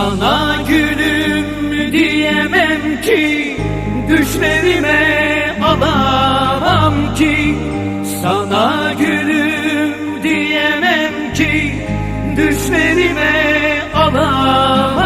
Sana gülüm diyemem ki Düşlerime alamam ki. Sana gülüm diyemem ki Düşlerime alamam